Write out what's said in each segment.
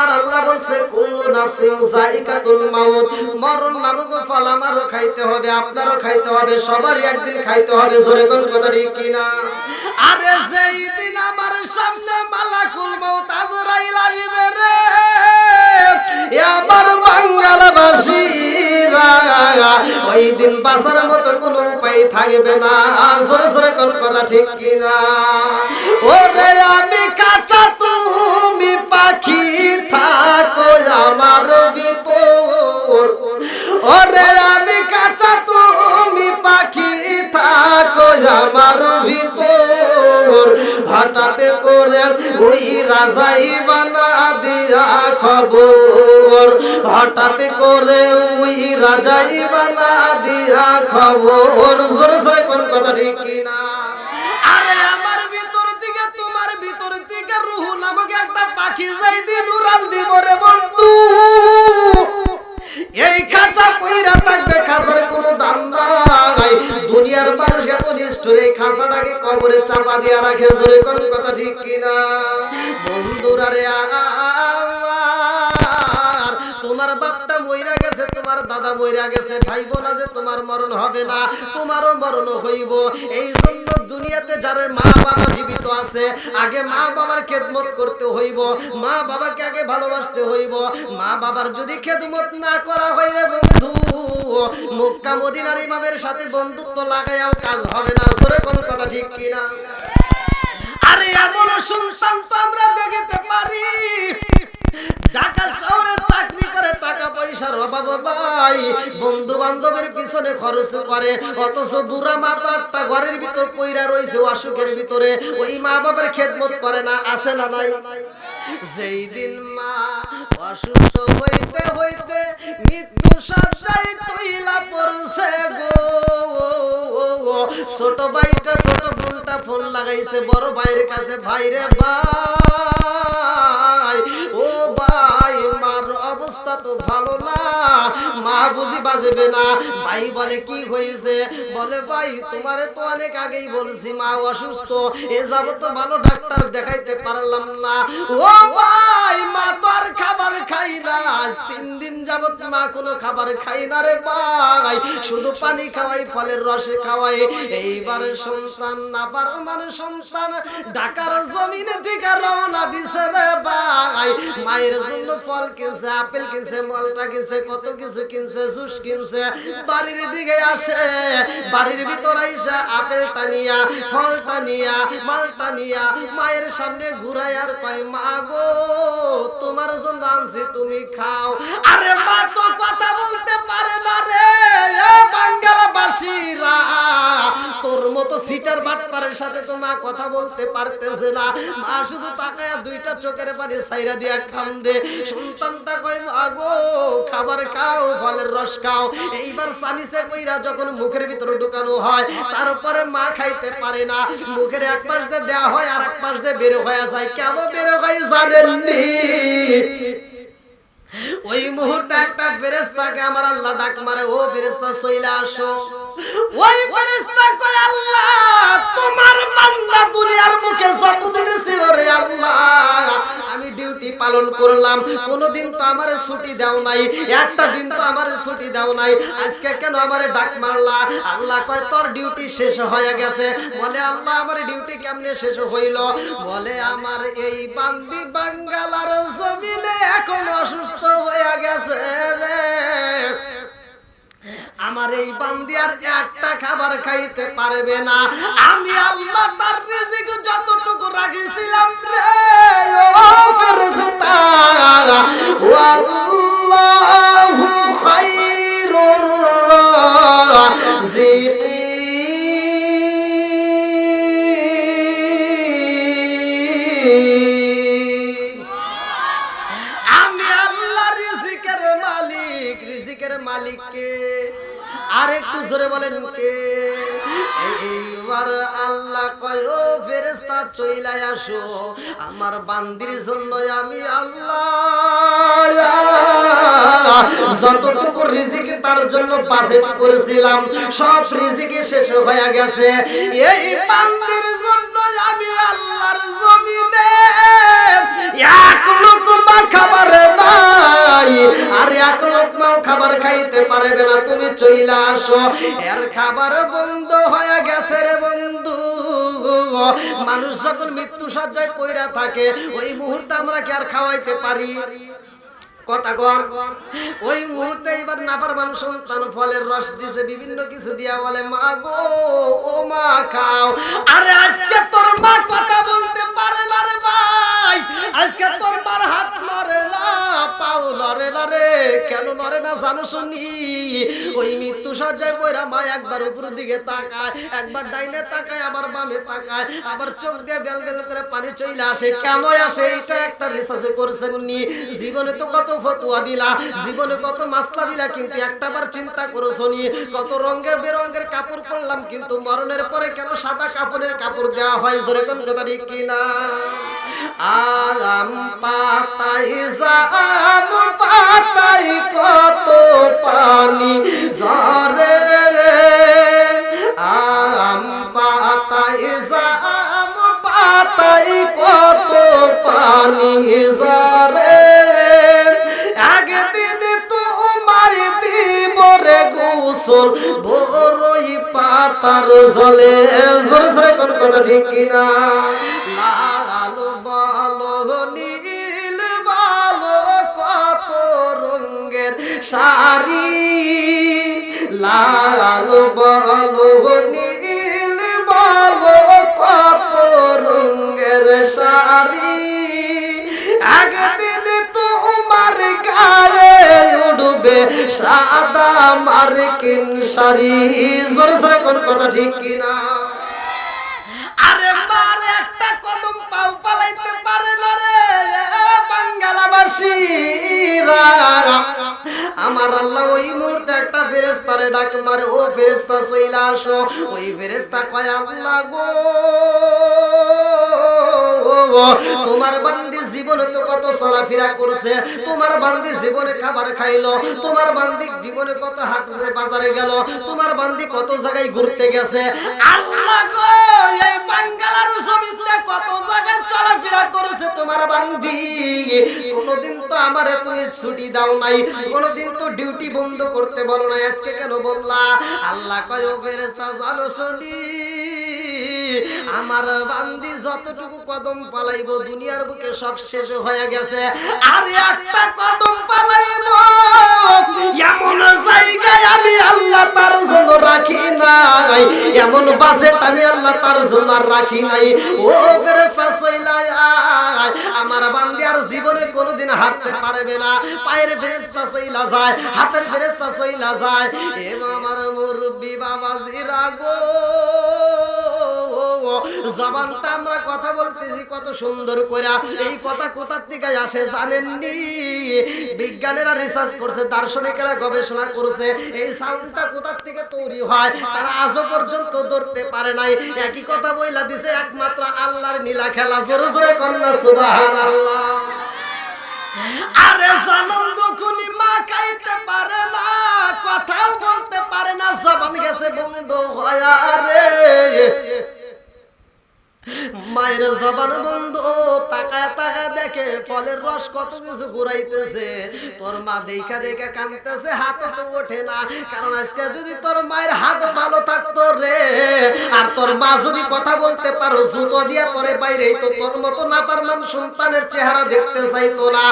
আমার আল্লাহ বলছে, কুল্লু নাফসিন যায়িকাতুল মাউত। মরণ নামক ফল আমারও খাইতে হবে, আপনারও খাইতে হবে, সবারই একদিন খাইতে হবে, জোরে কোন কথা ঠিক কিনা? আরে সেই দিন আমার সামনে মালাকুল মাউত আজরাইল আসবে রে আমার বাঙ্গালবাসীরা, ওই দিন বাঁচার মতো কোনো উপায় থাকবে না সরে সরে কোন কথা ঠিক কিনা? ওরে আমি কাঁচা থাকো ভিতর ওরে আমি কাঁচা তুমি পাখি থাকো আমার ভিতর করে ওই রাজাই বানা দিয়া খবর। হঠাৎ করে ওই রাজাই বানা দিয়া খবর। কোন কথা ঠিক কিনা? পাখি যাই দিন উড়াল দিব রে বন্ধু। এই খাঁচা পইরা থাকবে খাঁচার কোনো দাম নাই। দুনিয়ার মানুষ এত নিষ্ঠুর, এই খাঁচাটাকে কবরে চাপা দিয়ে রাখে। জোরে কোন কথা ঠিক কিনা? বন্ধুরা রে আ। গেছে, তোমার দাদা মইরা গেছে। ভাইবো না যে তোমার মরণ হবে না, তোমারও মরণ হইব। এই জন্য দুনিয়াতে যারা মা বাবা জীবিত আছে, আগে মা বাবার খেদমত করতে হইব, মা বাবাকে আগে ভালোবাসতে হইব। মা বাবার যদি খেদমত না করা হয় রে বন্ধু, মক্কা মদিনার ইমামের সাথে বন্ধুত্ব লাগাইয়াও কাজ হবে না। সরে কোনো কথা ঠিক কিনা? আরে এমন শুনশান তো আমরা দেখতে পারি পিছনে খরচ করে, অথচ বুড়া মা বাপটা ঘরের ভিতর কইরা রইছে অসুখের ভিতরে, ওই মা বাবার খেদমত করে না, আছে না নাই? যেই দিন মা অসুস্থ হইতে হইতে মৃত্যু সজ্জায় টুইলা পড়ছে গো। ছোট ভাইটা, ছোট বোনটা ফোন লাগাইছে, বড় ভাইয়ের কাছে, ভাইরে ভাই, ও ভাই, মার অবস্থা তো ভালো না। মা বুঝি বাজবে না। ভাই বলে, কি হয়েছে? বলে, ভাই, তোমারে তো অনেক আগেই বলছি, মা অসুস্থ। এ যাব তো ভালো ডাক্তার দেখাইতে পারলাম না। ও ভাই, মা তো আর খাবার খাই না। আজ তিন দিন যাবত মা কোনো খাবার খাই না রে ভাই। শুধু পানি খাওয়াই, ফলের রসে খাওয়াই। এইবার সন্তান না পারো মানে সন্তান। ঢাকার জমিনে থেকে রওনা দিছে রে ভাই। মায়ের জন্য ফল কিনছে, আপেল কিনছে মালটা কিনছে, কত কিছু কিনছে, জুস কিনছে, বাড়ির দিকে আসে, বাড়ির ভিতর নিয়া মায়ের সামনে ঘুরাই আর মা গো, তোমার জন্য আনছি, তুমি খাও। আরে মা তো কথা বলতে পারে না রে তোর মতো সিটার বাটপারের সাথে তো মা কথা বলতে পারতেছে না। মা শুধু তাকায়া দুইটা চোখের পানি সাইরা দিয়া কান্দে সন্তানটা কয়, মা গো খাবার খাও, ফলের রস খাও। এইবার সামিসে কইরা যখন মুখের ভিতরে ঢুকানো হয়, তারপরে মা খাইতে পারে না। মুখের এক পাশ দিয়ে দেওয়া হয়, আর এক পাশ দিয়ে বের হয়ে যায়। কেন বের হয়ে জানেননি? ওই মুহূর্তে একটা ফেরেস্তাকে আমার আল্লাহ ডাক মারে, ও ফেরেস্তা সইলা আসো। ওই ফেরেশতা কয় আল্লাহ, তোমার বান্দা দুনিয়ার মুখে যতদিন ছিল রে আল্লাহ, আমি ডিউটি পালন করলাম। কোনোদিন তো আমারে ছুটি দাও নাই, একটা দিন তো আমারে ছুটি দাও নাই। আজকে কেন আমারে ডাক মারলা? আল্লাহ কয়, তোর ডিউটি শেষ হয়ে গেছে। বলে, আল্লাহ, আমার ডিউটি কেমনে শেষ হইল? বলে, আমার এই বান্দি বাঙ্গালার জমিনে এখন অসুস্থ হয়ে গেছে রে। আমার এই বান্দি আর একটা খাবার খাইতে পারবে না। আমি আল্লাহ তার রিজিক যতটুকু রাখিছিলাম রে, ও ফেরেশতা। ওয়াল্লাহু খায়রুর আর একটু জোরে বলেন এইবার আল্লাহ কয় ফেরেশতা চইলাই আসো। আমার বান্দির জন্য আমি আল্লাহ। যতটুকু রিজিক তার জন্য বাজেট করেছিলাম, সব রিজিক শেষ হয়ে গেছে। এই বান্দির জন্য আমি আল্লাহর জমিনে এক লোকমা খাবার নাই। আর এক লোকমাও খাবার খাইতে পারবে না, তুমি চইলা আসো। এর খাবার বন্ধ হয়ে গেছে রে বন্ধু। মানুষ যখন মৃত্যু সজ্জায় পইরা থাকে, ওই মুহূর্তে আমরা কি আর খাওয়াইতে পারি? এবার মানুষ ফলের রস বিভিন্ন কিছু বলে, মা গো, ও মা, খাও। আরে আজকে তোর কথা বলতে পারে ভাই। আজকে তোর মার হাত পাও নড়ে না রে কেন নড়ে না জানো শুনি? ওই মৃত্যু সজ্জায় বইরা মা একবার উপরের দিকে তাকায়, একবার ডাইনে তাকায়, আবার বামে তাকায়, আবার চোখ দিয়ে বেল বেল করে পানি চইলে আসে। কেন আসে? এটা একটা রিসার্চ করছেন নি জীবনে তো কত ফতুয়া দিলা, জীবনে কত মাসলা দিলা, কিন্তু একটাবার চিন্তা করছ নি কত রঙের বেরঙের কাপড় পরলাম, কিন্তু মরণের পরে কেন সাদা কাপড়ের কাপড় দেওয়া হয়? জোরে কোন কথা ঠিক কিনা? আম পাতাই জাম পাতাই কত পানি ঝরে? আম পাতাই জাম পাতাই কত পানি ঝরে? একদিন তোমায় দিব রে গোসল বড়ই পাতার জলে জোরে জোরে, কোন কথা ঠিক কিনা? শাড়ি লাল, বলো, নীল, বলো কত রঙের শাড়ি। একদিন তোমার গায়ে উঠবে সাদা মার্কিন শাড়ি। জোরে জোরে, কোন কথা ঠিক কিনা? আরে মার একটা কদম পাও পালাইতে পারে না রে বাঙ্গালাবাসীরা আমার আল্লাহ ওই মুহূর্তে একটা ফেরেস্তারে ডাক মারে, ও ফেরেস্তা সইলা আসো। ওই ফেরেস্তা কয়, আল্লাহ গো, তোমার বান্দি জীবনে তো কত চলাফেরা করছে। তোমার বান্দি জীবনে খাবার খাইলো, তোমার বান্দি জীবনে কত হাটে বাজারে গেল, তোমার বান্দি কত জায়গায় ঘুরতে গেছে। আল্লাহ গো, এই বাঙ্গালার জমিতে কত জায়গায় চলাফেরা করেছে তোমার বান্দি। কোনোদিন তো আমারে তুমি ছুটি দাও নাই, কোনোদিন তো ডিউটি বন্ধ করতে বলো না আজকে কেন বললা? আল্লাহ কয় ফেরেস্তা জানো শুনি। আমার বান্দি যতটুকু কদম পালাইব, দুনিয়ার বুকে সব শেষ হয়ে গেছে। আর একটা কদম পালাইব, এমন জায়গায় আমি আল্লাহ তার জন্য রাখি নাই। এমন বাজেট আমি আল্লাহ তার জন্য আর রাখি নাই। ও ফেরেস্তা সইলাই আমার বান্দি আর জীবনে কোনোদিন হাঁটতে পারবে না। পায়ের ফেরেস্তা সইলা যায়, হাতের ফেরেস্তা সইলা যায়। এ আমার মুরব্বি বাবাজিরা গো। জবানটা আমরা কথা বলতেছি, কত সুন্দর করে এই কথা কোথার থেকে আসে জানেননি? বিজ্ঞানীরা রিসার্চ করছে, দার্শনিকেরা গবেষণা করছে, এই সাউন্ডটা কোথার থেকে তৈরি হয়? তারা আজও পর্যন্ত ধরতে পারে নাই। একই কথা বইলা দিছে, একমাত্র আল্লাহর নীলা খেলা। জোরে জোরে কন্যা সুবহানাল্লাহ। আরে জনম দুখুনি মা খাইতে পারে না, কথাও বলতে পারে না, জবান গেছে বন্ধ হয় রে। মায়ের জবান বন্ধ, তাকায় তাকায় দেখে ফলের রস কত কিছু ঘুরাইতেছে। তোর মা দেখা দেখা কানতেছে হাত তো ওঠে না। কারণ আজকে যদি তোর মায়ের হাত ভালো থাকতো রে, আর তোর মা যদি কথা বলতে পারো, জুতো দিয়ে তোরে বাইরে তো তোর মতো না পারমান সন্তানের চেহারা দেখতে চাইতো না।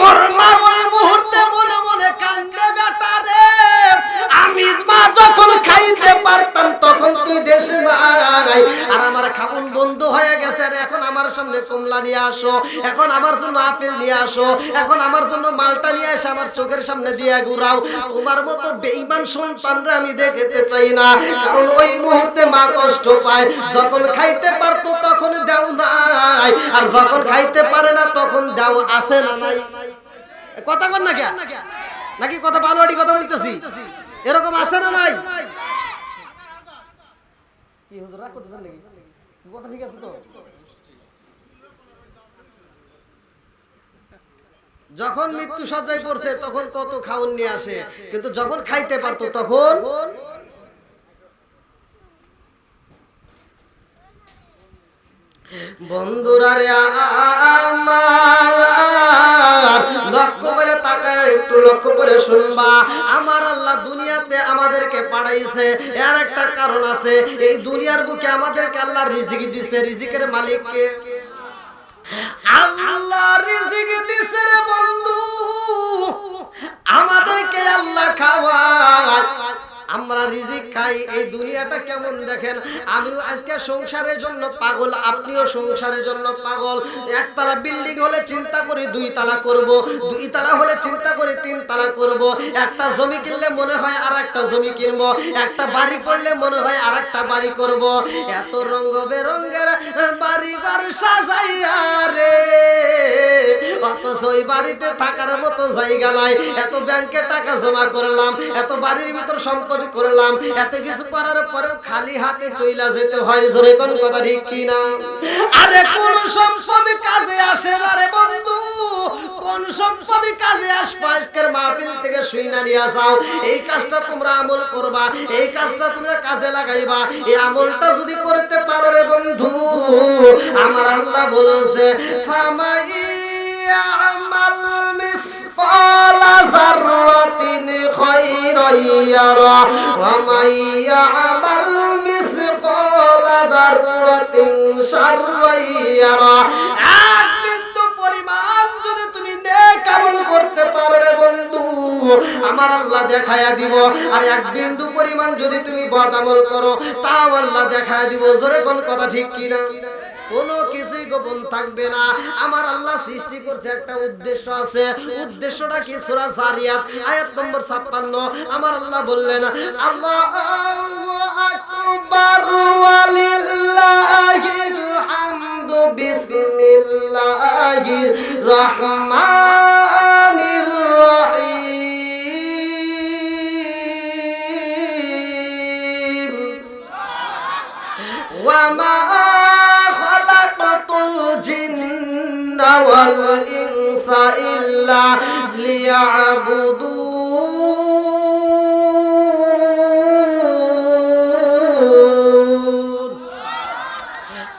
তোর মা ওই মুহূর্তে মনে মনে কান্দে, বেটা রে। আমি মা যখন খাইতে পারতাম, তখন তুই দেশে নাই আর আমার বন্ধ হয়ে গেছে এখন আমার সামনে কমলা নিয়ে আসো, এখন আমার জন্য আপেল নিয়ে আসো, এখন আমার জন্য মালটা নিয়ে আসো আমার চোখের সামনে দিয়ে ঘুরাও। তোমার মতো সন্তানরা আমি দেখতে চাই না, কারণ ওই মুহূর্তে মা কষ্ট পায়। যখন খাইতে পারতো তখন দাও নাই, আর যখন খাইতে পারে না তখন দাও আছে না কথা বল না কে নাকি কথা বানোয়াটি কথা বলতেছি? এরকম আছে না নাই? কি হুজুর, রাগ করতেছেন নাকি? কথা ঠিক আছে তো? যখন মৃত্যু সজ্জায় পড়ছে, তখন কত খাউন নিয়ে আসে। কিন্তু যখন খাইতে পারতো, তখন বন্ধুরা রে আমার। লক্ষ্য করে তাকায়, একটু লক্ষ্য করে শুনবা। আমার আল্লাহ দুনিয়াতে আমাদেরকে পাঠাইছে, এর একটা কারণ আছে। এই দুনিয়ার বুকে আমাদেরকে আল্লাহ রিজিক দিছে। রিজিকের মালিককে আল্লাহ রিজিক দিছে রে বন্ধু। আমাদেরকে আল্লাহ খাওয়ায়। আমরা রিজিক খাই, এই দুনিয়াটা কেমন দেখেন? আমিও আজকে সংসারের জন্য পাগল, আপনিও সংসারের জন্য পাগল। একতলা বিল্ডিং হলে চিন্তা করি দুই তালা করব, দুই তালা হলে চিন্তা করি তিন তালা করব। একটা জমি কিনলে মনে হয় আর একটা জমি কিনবো, একটা বাড়ি করলে মনে হয় আর একটা বাড়ি করব। এত রঙ বেরঙ্গের বাড়ি ঘর সাজাইয়া রে, অথচ ওই বাড়িতে থাকার মতো জায়গা নাই। এত ব্যাংকে টাকা জমা করলাম, এত বাড়ির ভিতর সম্পদ করলাম। এত কিছু করার পরেও খালি হাতে চইলা যেতে হয়। জোরে কোন কথা ঠিক কি না আরে কোন সম্পদ কাজে আসে না রে বন্ধু। কোন সম্পদ কাজে আসবে? আজকের মাহফিল থেকে শুই না নিয়ে যাও। এই কাজটা তোমরা আমল করবা। এই কাজটা তোমরা কাজে লাগাইবা। এই আমলটা যদি করতে পারো রে বন্ধু। আমার আল্লাহ বলেছে ফামাই يرى ومن يعمل مثقال ذرة شرا يرى এক বিন্দু পরিমাণ যদি তুমি নেক আমল করতে পারো রে বন্ধু আমার আল্লাহ দেখায়া দিব আর এক বিন্দু পরিমাণ যদি তুমি বদ আমল করো তাও আল্লাহ দেখায়া দিব জোরে কোন কথা ঠিক কিনা কোনো কিছুই গোপন থাকবে না আমার আল্লাহ সৃষ্টি করছে একটা উদ্দেশ্য আছে উদ্দেশ্যটা কি সূরা জারিয়াত আয়াত নম্বর 56 আমার আল্লাহ বললেন আল্লাহু আকবার ওয়ালিল্লাহিল হামদু বিসমিল্লাহির রহমানির রহিম وما والإنس إلا ليعبدون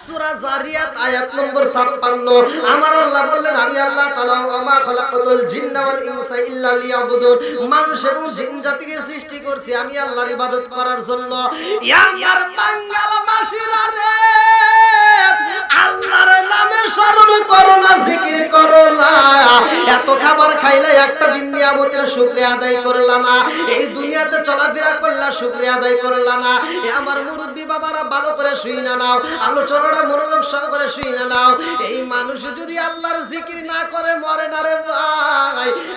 সূরা জারিয়াত আয়াত নম্বর 56 আমার আল্লাহ বললেন আমি আল্লাহ তাআলা ওমা খলাকাতুল জিন্না ওয়াল ইনসা ইল্লা লিয়াবুদুন মানুষ এবং জিন জাতিকে সৃষ্টি করছি আমি আল্লাহর ইবাদত করার জন্য ইয়া আমার বাঙ্গালবাসীরা রে আল্লাহর নামে স্মরণ করো না, জিকির করো না। এত খাবার খাইলে একটা দিন নিয়ামতের শুকরিয়া আদায় করলা না। এই দুনিয়াতে চলাফেরা করলা, শুকরিয়া আদায় করলা না। এ আমার মুরব্বী বাবারা ভালো করে শুই না নাও। আলোচনাটা মনোযোগ সহকারে শুই না নাও। এই মানুষ যদি আল্লাহর জিকির না করে, মরে না রে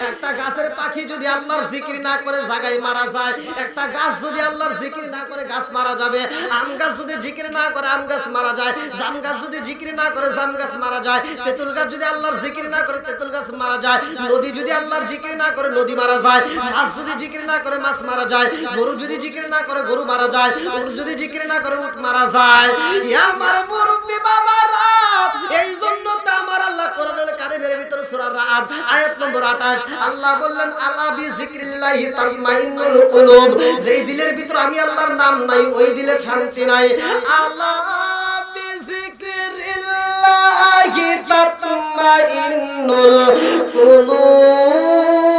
একটা গাছের পাখি যদি আল্লাহর জিকির না করে জায়গায় মারা যায়, একটা গাছ যদি আল্লাহর জিকির না করে গাছ মারা যাবে। আম গাছ যদি জিকির না করে আম গাছ মারা যায়, জাম গাছ যদি জিকির না করে জাম গাছ মারা যায়, তেঁতুল গাছ যদি আল্লাহর জিকির না করে তেঁতুল গাছ মারা যায়, নদী যদি আল্লাহর জিকির না করে নদী মারা যায়, মাছ যদি জিকির না করে মাছ মারা যায়, গরু যদি জিকির না করে গরু মারা যায়, উট যদি জিকির না করে উট মারা যায়। এ আমার মুরব্বি বাবারা, এই জন্য তো আমার আল্লাহ কোরআনুল কারীমের ভিতরে সূরা রাদ, আয়াত নম্বর 28 আল্লাহ বললেন, আলা বি যিকরিল্লাহি তাতমাইন্নুল কুলুব। যেই দিলের ভিতর আমি আল্লাহর নাম নাই, ওই দিলে শান্তি নাই। আলা বি যিকরিল্লাহি তাতমাইন্নুল কুলুব।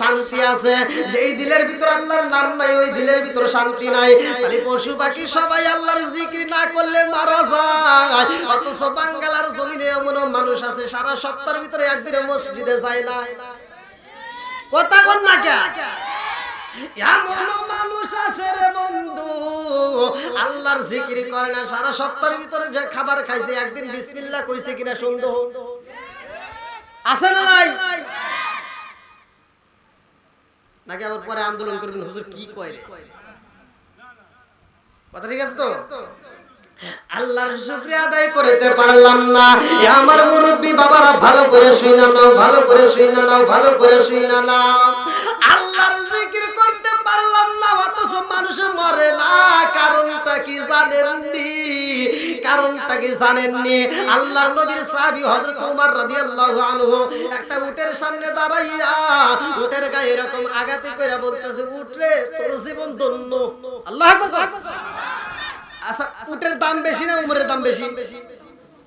শান্তি আছে। যেই দিলের ভিতরে আল্লাহর নাম নাই, ওই দিলের ভিতরে শান্তি নাই। খালি পশু পাখি সবাই আল্লাহর জিকির না করলে মারা যায়। অথচ বাঙ্গালার জমিনে এমন মানুষ আছে, সারা সপ্তাহের ভিতরে একদিনে মসজিদে যায় না। কথা কন না কে? আছে আছে না নাই? নাকি আবার পরে আন্দোলন করবেন? হুজুর কি কয় কথা ঠিক আছে তো? আল্লাহর শুকরিয়া আদায় করতে পারলাম না। এ আমার মুরব্বি বাবারা, ভালো করে শুই না নাও, ভালো করে শুই না নাও, ভালো করে শুই না নাও। আল্লাহর জিকির করতে পারলাম না, অথচ মানুষ মরে না। কারণটা কি জানেন নি কারণটা কি জানেননি? আল্লাহর নবীর সাহাবী হযরত ওমর রাদিয়াল্লাহু আনহু একটা উটের সামনে দাঁড়াইয়া উটের গায়ে এরকম আগাতে কইরা বলতেছে উট রে তোর জীবন ধন্য। আল্লাহ আকবার। আচ্ছা উটের দাম বেশি না উমরের দাম বেশি?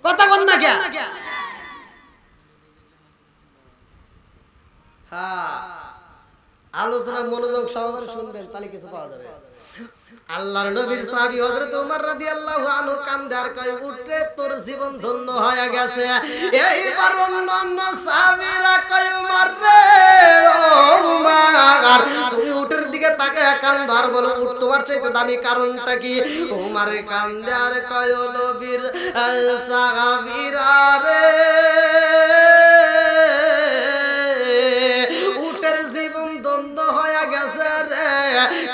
কথা বল না কে? হ্যাঁ। আলোচনা মনোযোগ সহকারে শুনবেন তাহলে কিছু পাওয়া যাবে। আল্লাহর নবীর সাহাবী হযরত ওমর রাদিয়াল্লাহু আনহু কান্দার কয় উঠরে তোর জীবন ধন্য হয়ে গেছে। এইবার অন্যান্য সাহাবীরা কয় ওমর রে ওমর তুমি উটের দিকে তাকায় কান্দার বলো উট তোমার চাইতে দামি কারণটা কি? ওমর কান্দার কয় নবীর সাহাবীরা রে উটের জীবন দ্বন্দ্ব হয়ে গেছে রে।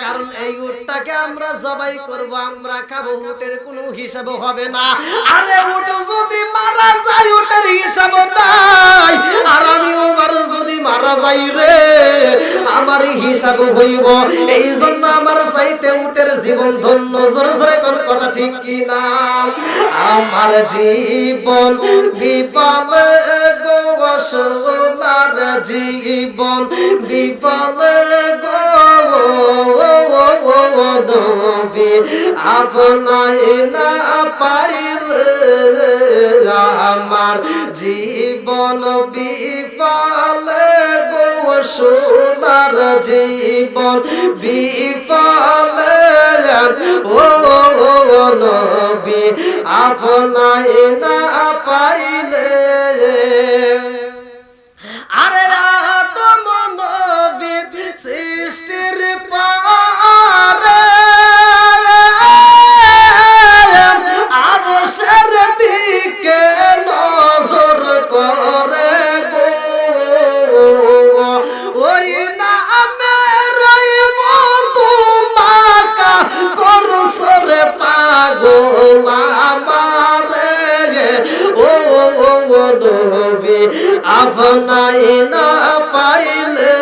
কারণ এই উটটাকে আমরা জবাই করব আমরা খাব উটের কোনো হিসাব হবে না আরে উট যদি মারা যায় উটের হিসাব নাই আর আমি ওমার যদি মারা যাই রে আমার হিসাব হইব এই জন্য আমার চাইতে উটের জীবন ধন্য জোরে জোরে কোন কথা ঠিক কি না আমার জীবন বিপদ গো সোনার জীবন বিপদ গো নবী আপনায় না পাইলে আমার জীবন বিফলে গো, সোনার জীবন বিফলে। ও নবী আপনায় না পাইলে আপনাই না পাইলে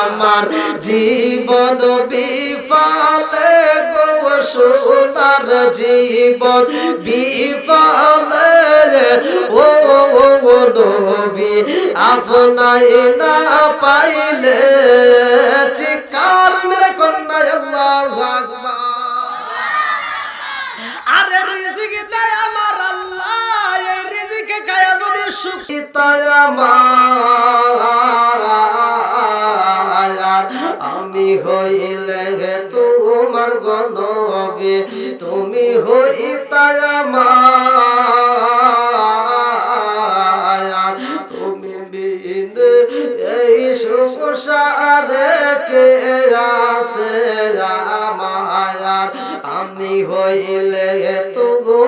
আমার জীবন বিফলে গো সোনার জীবন বিফলে। ও নবী আপনাই না পাইলে চিকার মেরে কন্যা আমি হইলে তোমার গণবে তুমি হইতাই আমার। তুমি এই সংসারে কে আমি হইলে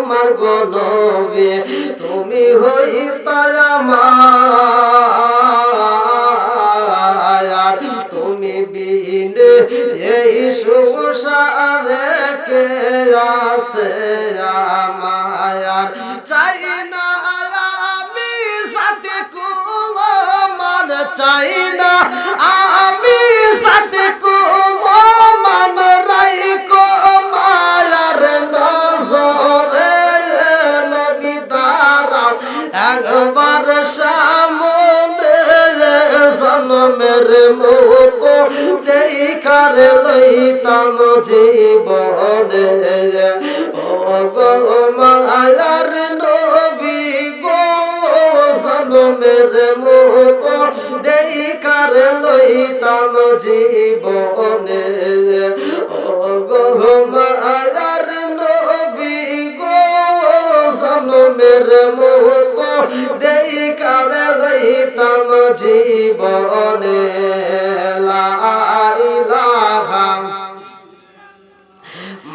তোমার গণবে তুমি হইতাই আমার। তুমি বিন এই সংসারে কে আমার চাই না আমি সাথে কুলো চাই না আমি সাথে দেখার লইতাম জীবনে ও গো মায়ার নবী গো, জন্মের মতো দেখার লইতাম জীবনে ও গো মায়ার নবী গো, জন্মের মতো দেখার লইতাম জীবনে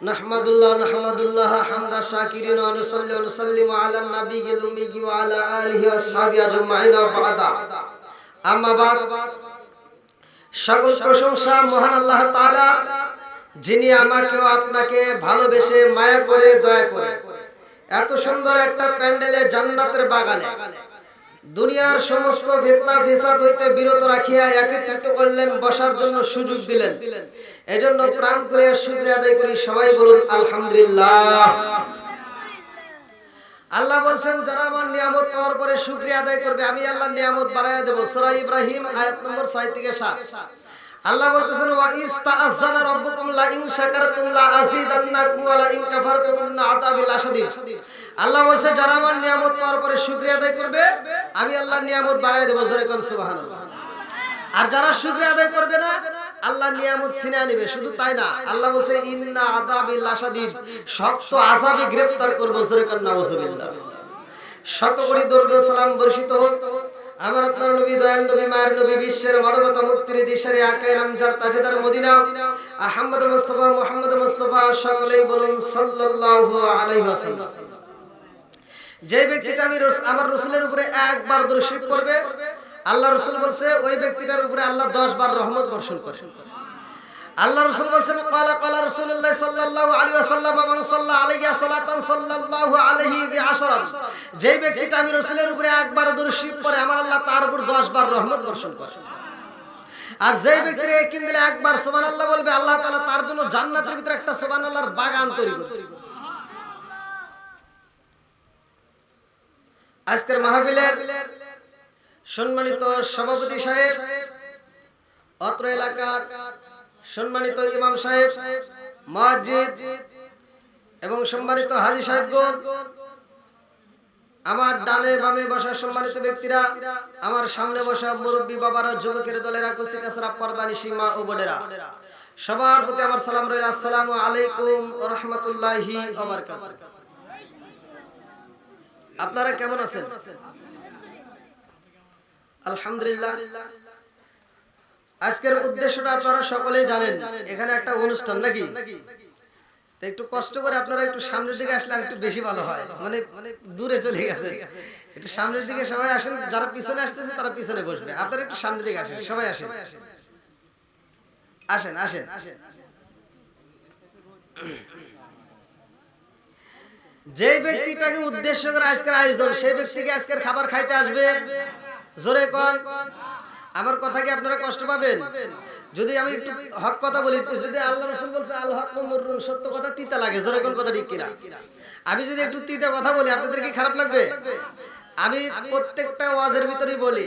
نحمد الله نحمد الله حمد الشاكرين ونصلي ونسلم على النبي الأمي وعلى آله وأصحابه أجمعين وبعد أما بعد সকল প্রশংসা মহান আল্লাহ তাআলা যিনি আমাকে ও আপনাকে ভালোবেসে মায়া করে দয়া করে এত সুন্দর একটা প্যান্ডেলে জান্নাতের বাগানে দুনিয়ার সমস্ত ফিতনা ফিসাদ হইতে বিরত রাখিয়া একত্রিত করলেন বসার জন্য সুযোগ দিলেন এজন্য প্রাণ করে শুকরিয়া আদায় করি, সবাই বলুন, আলহামদুলিল্লাহ। আল্লাহ বলছেন, যারা আমার নিয়ামত পাওয়ার পরে শুকরিয়া আদায় করবে, আমি আল্লাহ নিয়ামত বাড়াইয়া দেব। সূরা ইব্রাহিম, আয়াত নম্বর 6 থেকে 7 আল্লাহ বলতেছেন, ওয়া ইস্তাআযানা রাব্বুকুম লা ইন শাকারতুম লা আযীদান্নাকুম ওয়া লা ইন কাফারতুম ইন আযাবি লাশাদীদ আল্লাহ বলছে, যারা আমার নিয়ামত পাওয়ার পরে শুকরিয়া আদায় করবে, আমি আল্লাহ নিয়ামত বাড়ায় দেব। জোরে কোন সুবহানাল্লাহ। আর যারা শুকরিয়া আদায় করবে না, আল্লাহ নিয়ামত ছিনা নেবে। শুধু তাই না, আল্লাহ বলছে, ইন্না আযাবি লাশাদীদ। শক্ত আযাবে গ্রেফতার করব, জোরে কোন নাউজুবিল্লাহ শত কোটি দরুদ ও সালাম বর্ষিত হোক। আমার আপনার নবী, দয়াল নবী, মায়ের নবী, বিশ্বের মরমত মুক্তির দিশারি আকাই নামজার তাজেদার Medina. Ahmad Mustafa, Muhammad Mustafa সকলেই বলুন, সাল্লাল্লাহু আলাইহি ওয়াসাল্লাম। যে ব্যক্তিটা আমি আমার রসুলের উপরে একবার দর্শিত করবে আল্লাহ রসুল বলছে, ওই ব্যক্তিটার উপরে আল্লাহ দশ বার রহমত বর্ষণ করে। আল্লাহ রসুল বলছেন, কালা কালা রাসূলুল্লাহ সাল্লাল্লাহু আলাইহি ওয়াসাল্লাম মান সাল্লা আলাইহি সালাতান সাল্লাল্লাহু আলাইহি বিআশরান যেই ব্যক্তিটা আমি রাসূলের উপরে একবার দরুদ পড়ে আমার আল্লাহ তার উপর 10 বার রহমত বর্ষণ করে। আর যেই ব্যক্তির একদিন দিলে একবার সুবহানাল্লাহ বলবে, আল্লাহ তাআলা তার জন্য জান্নাতের ভিতরে একটা সুবহানাল্লাহর বাগান তৈরি করবে আজকের মাহফিলের সম্মানিত সভাপতি সাহেব, অত্র এলাকার সম্মানিত ইমাম সাহেব, মসজিদ এবং সম্মানিত হাজি সাহেবগণ, আমার ডানে বামে বসা সম্মানিত ব্যক্তিরা, আমার সামনে বসা মুরব্বী বাবারা, যুবকের দলেরা পর্দানি সীমা ও বোনেরা, সবার প্রতি আমার সালাম রইল। আলাইকুম ওয়া আপনারা কেমন আছেন? আলহামদুলিল্লাহ। আজকের উদ্দেশ্যটা আপনারা সকলেই জানেন। এখানে একটা অনুষ্ঠান নাকি? একটু কষ্ট করে আপনারা একটু সামনের দিকে আসলে একটু বেশি ভালো হয়। মানে মানে দূরে চলে গেছে একটু সামনের দিকে সবাই আসেন, যারা পিছনে আসতেছে তারা পিছনে বসবে। আপনারা একটু সামনের দিকে আসেন, সবাই আসেন। আসেন আসেন। আসেন যে ব্যক্তিটাকে উদ্দেশ্য করে আজকের আয়োজন, সেই ব্যক্তিকে আজকের খাবার খাইতে আসবে। জোরে কন। আমার কথা কি আপনারা কষ্ট পাবেন? যদি আমি একটু হক কথা বলি, যদি আল্লাহ রাসূল বলছে আল হক মুররুন সত্য কথা তিতা লাগে, জোরে কোন কথা ঠিক কিনা? আমি যদি একটু তিতা কথা বলি, আপনাদের কি খারাপ লাগবে? আমি প্রত্যেকটা ওয়াজের ভিতরেই বলি,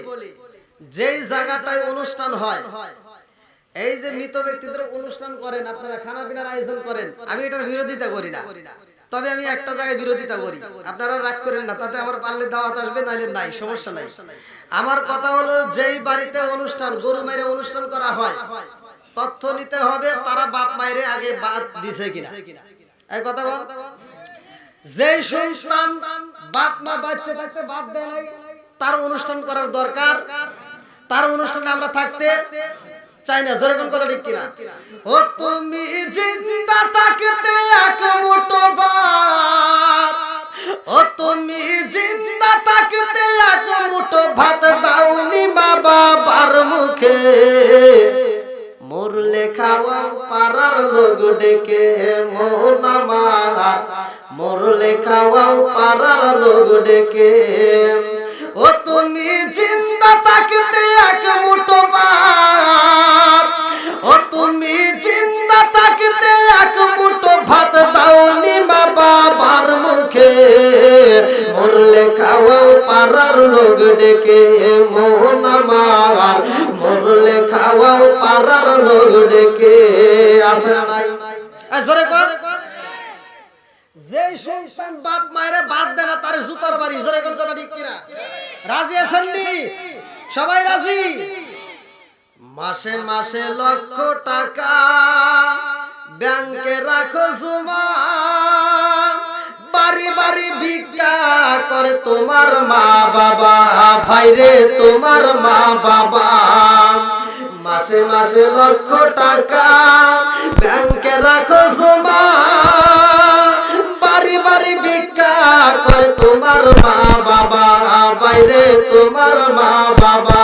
যেই জায়গাটায় অনুষ্ঠান হয়, এই যে মৃত ব্যক্তিদের অনুষ্ঠান করেন, আপনারা খানা পিনার আয়োজন করেন, আমি এটার বিরোধিতা করি না। তবে আমি একটা জায়গায় বিরোধিতা করি। আপনারা রাগ করেন না, তাতে আমার পারলে দাওয়াত আসবে, নাইলে নাই, সমস্যা নাই। আমার কথা হলো, যেই বাড়িতে অনুষ্ঠান, গরু মাইরে অনুষ্ঠান করা হয়, তথ্য নিতে হবে, তারা বাপ মাইরে আগে বাদ দিছে কিনা। এই কথা বল। যেই সন্তান বাপ মা বাচ্চা থাকতে বাদ দেয় নাই, তার অনুষ্ঠান করার দরকার, তার অনুষ্ঠানে আমরা থাকতে চাই না। জোরে কোন কথা ঠিক কিনা? ও তুমি জিন্দা থাকতে এক মুঠো ভাত। ও তুমি জিন্দা থাকতে এক মুঠো ভাত দাওনি মা বাবার মুখে। মোর লেখাওয়া পাড়ার লোক ডেকে মন আমার। মোর লেখাওয়া পাড়ার লোক ডেকে। ও তুমি জিন্দা থাকতে এক মুঠো ভাত। ও তুমি জিন্দা থাকতে এক মুঠো ভাত দাওনি মা বাবার মুখে। মরলে খাওয়াও পাড়ার লোক ডেকে, মন আমার। মরলে খাওয়াও পাড়ার লোক ডেকে। আসে জোরে কর। যে সন্তান বাপ মায়ের বাদ দেয় না, তার জুতার বাড়ি। জোরে ঠিক কিনা? রাজি আছেন সবাই রাজি? মাসে মাসে লক্ষ টাকা ব্যাংকে রাখো সুমা বাড়ি বাড়ি ভিক্ষা করে তোমার মা বাবা। ভাইরে তোমার মা বাবা। মাসে মাসে লক্ষ টাকা ব্যাংকে রাখো সোমা বাড়ি বাড়ি ভিক্ষা করে তোমার মা বাবা। বাইরে তোমার মা বাবা।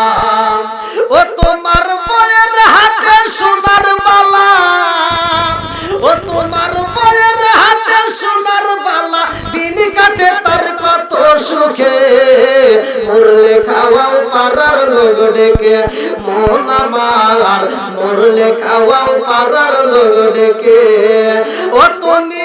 তোমার মায়ের হাতে সোনার বালা, দিন কাটে তার কত সুখে। মরলে খাওয়াও পারার লোক ডেকে, মন আমার মরলে খাওয়াও পারার লোক ডেকে। ও তুমি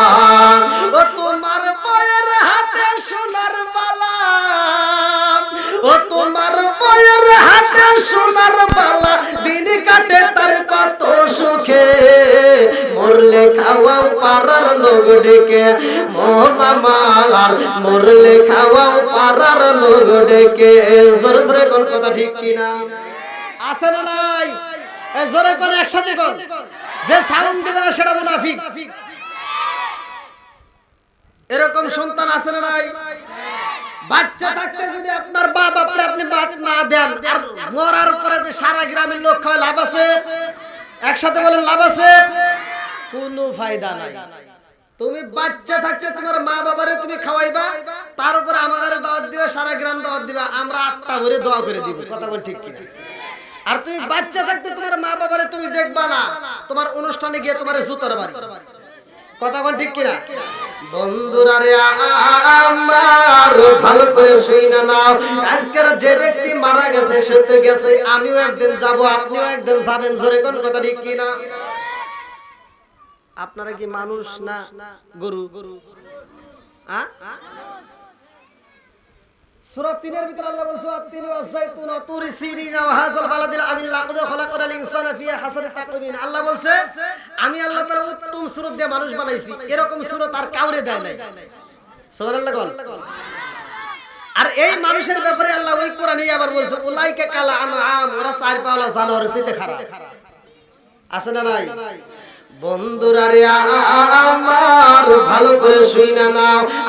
বয়ের হাতে সোনার বালা দিন কাটে তার কত সুখে। মরলে খাওয়াও পারার লোক ডেকে আমার মরলে খাওয়াও পারার লোক ডেকে। জোরে জোরে কোন কথা ঠিক কিনা? আছে না নাই? জোরে কোন একসাথে কোন যে সাউন্ড দিবে না সেটা মুনাফিক। এরকম সন্তান আছে না নাই? বাচ্চা থাকতে যদি আপনার বাপ আপনি আপনি বাদ না দেন, আর মরার পরে সারা গ্রামের লোক খাওয়া লাভ আছে? একসাথে বলেন, লাভ আছে? কোনো ফায়দা নাই। তুমি বাচ্চা থাকতে তোমার মা বাবারে তুমি খাওয়াইবা, তার উপরে আমাদের দাওয়াত দিবা, সারা গ্রাম দাওয়াত দিবা, আমরা আত্মা ভরে দোয়া করে দিব। কথা বল ঠিক কিনা? আর তুমি বাচ্চা থাকতে তোমার মা বাবারে তুমি দেখবা না, তোমার অনুষ্ঠানে গিয়ে তোমার জুতোর বাড়ি। কথা বল ঠিক কিনা? না আজকের যে মারা গেছে, সে গেছে। আমিও একদিন যাব, আপনিও একদিন যাবেন ঠিক কিনা আপনারা কি মানুষ না গরু গরু? হ্যাঁ? সূরা 3 এর আল্লাহ বলছে তুরি ওয়া হাযাল আমিন ইনসানা ফি আহসানি তাকওয়িম আল্লাহ বলছে, আমি আল্লাহ তাআলা উত্তম সূরত দিয়ে মানুষ বানাইছি, এরকম সূরত আর কাউরে দেয় নাই। সুবহানাল্লাহ বল। আর এই মানুষের ব্যাপারে আল্লাহ ওই কোরআনে আবার বলছে, উলাইকা কালা আনআম, ওরা চার পাওয়ালা জানোয়ার সাথে খারাপ। আছে না নাই? বন্ধুরা রে আমার, ভালো করে শুই না নাও।